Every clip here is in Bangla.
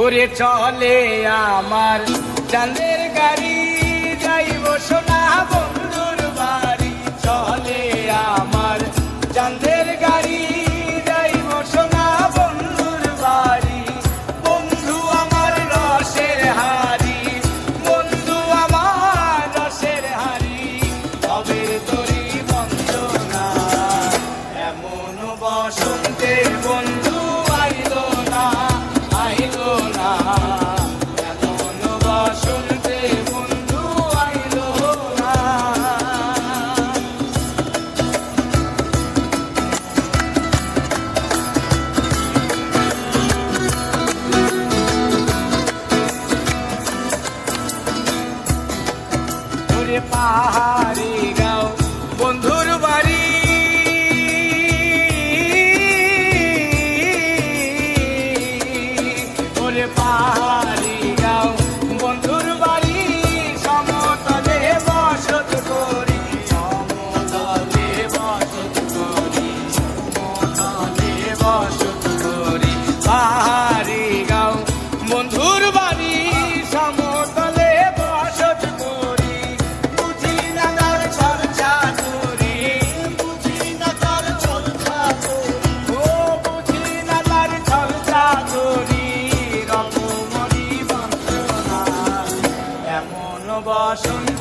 ওরে চলে আমার চাঁদের গাড়ি যাইব সোনা বন্ধু। कृपा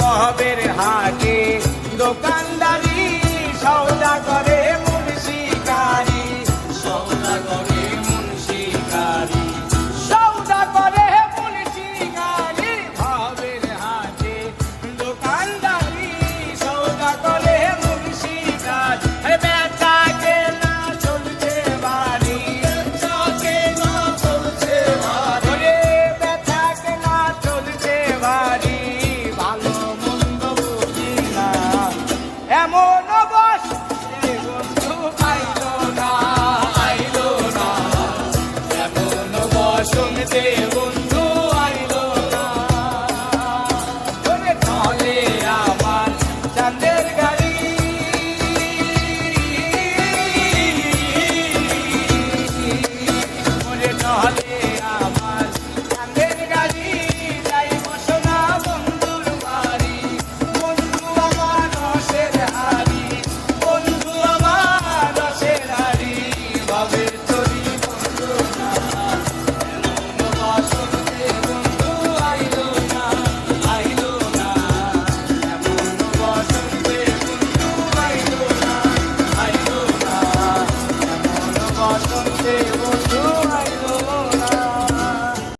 बहबेर बह दोकानदारी दुकानदारी দর্শন দেবো